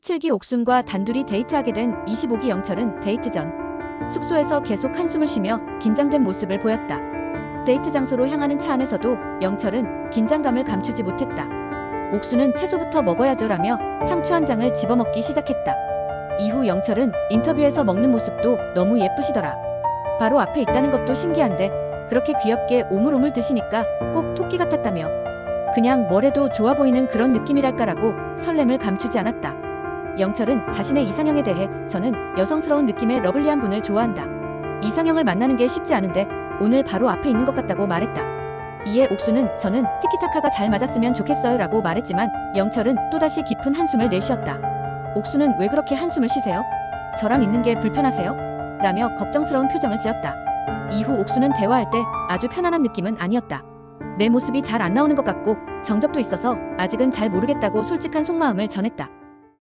17기 옥순과 단둘이 데이트하게 된 25기 영철은 데이트 전 숙소에서 계속 한숨을 쉬며 긴장된 모습을 보였다. 데이트 장소로 향하는 차 안에서도 영철은 긴장감을 감추지 못했다. 옥수는 채소부터 먹어야죠라며 상추 한 장을 집어먹기 시작했다. 이후 영철은 인터뷰에서 먹는 모습도 너무 예쁘시더라. 바로 앞에 있다는 것도 신기한데 그렇게 귀엽게 오물오물 드시니까 꼭 토끼 같았다며 그냥 뭘 해도 좋아 보이는 그런 느낌이랄까라고 설렘을 감추지 않았다. 영철은 자신의 이상형에 대해 저는 여성스러운 느낌의 러블리한 분을 좋아한다. 이상형을 만나는 게 쉽지 않은데 오늘 바로 앞에 있는 것 같다고 말했다. 이에 옥수는 저는 티키타카가 잘 맞았으면 좋겠어요 라고 말했지만 영철은 또다시 깊은 한숨을 내쉬었다. 옥수는 왜 그렇게 한숨을 쉬세요? 저랑 있는 게 불편하세요? 라며 걱정스러운 표정을 지었다. 이후 옥수는 대화할 때 아주 편안한 느낌은 아니었다. 내 모습이 잘 안 나오는 것 같고 정적도 있어서 아직은 잘 모르겠다고 솔직한 속마음을 전했다.